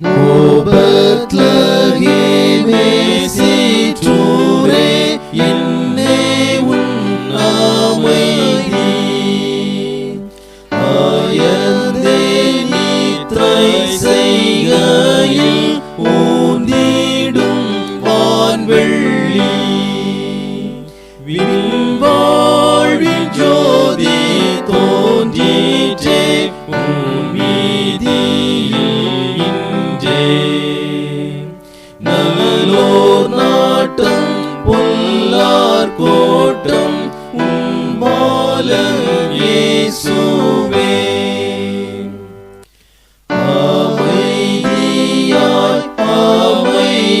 O Betleheme சிற்றூரே என்னே உன் அமைதி அயர்ந்தே நீ திரை பார்க்கோட்டும் உம்பாலம் இயேசுவே. அமைதியாய் அமைதியாய்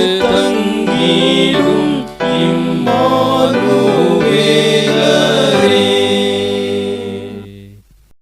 மேலும் இம்மோதும்